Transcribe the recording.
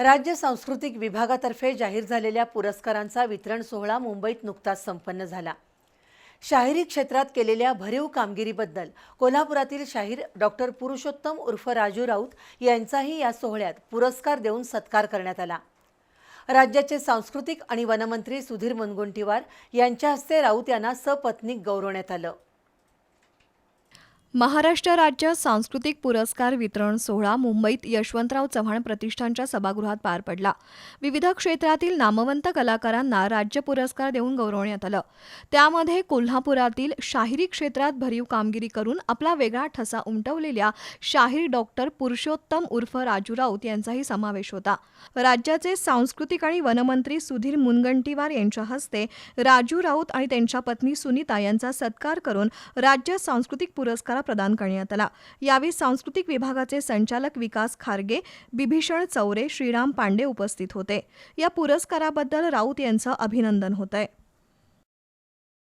राज्य सांस्कृतिक विभागातर्फे जाहीर झालेल्या पुरस्कारांचा वितरण सोहळा मुंबईत नुकताच संपन्न झाला. शाहिरी क्षेत्रात केलेल्या भरीव कामगिरीबद्दल कोल्हापुरातील शाहीर डॉक्टर पुरुषोत्तम उर्फ राजू राऊत यांचाही या सोहळ्यात पुरस्कार देऊन सत्कार करण्यात आला. राज्याचे सांस्कृतिक आणि वनमंत्री सुधीर मुनगुंटीवार यांच्या हस्ते राऊत यांना सपत्नीक गौरवण्यात आलं. महाराष्ट्र राज्य सांस्कृतिक पुरस्कार वितरण सोहळा मुंबईत यशवंतराव चव्हाण प्रतिष्ठानच्या सभागृहात पार पडला. विविध क्षेत्रातील नामवंत कलाकारांना राज्य पुरस्कार देऊन गौरवण्यात आलं. त्यामध्ये कोल्हापुरातील शाहिरी क्षेत्रात भरीव कामगिरी करून आपला वेगळा ठसा उमटवलेल्या शाहीर डॉक्टर पुरुषोत्तम उर्फ राजू राऊत यांचाही समावेश होता. राज्याचे सांस्कृतिक आणि वनमंत्री सुधीर मुनगंटीवार यांच्या हस्ते राजू राऊत आणि त्यांच्या पत्नी सुनीता यांचा सत्कार करून राज्य सांस्कृतिक पुरस्कार प्रदान करण्यात आला. यावेळी सांस्कृतिक विभागाचे संचालक विकास खारगे बिभीषण चौरे श्रीराम पांडे उपस्थित होते. या पुरस्काराबद्दल राऊत यांचं अभिनंदन होत आहे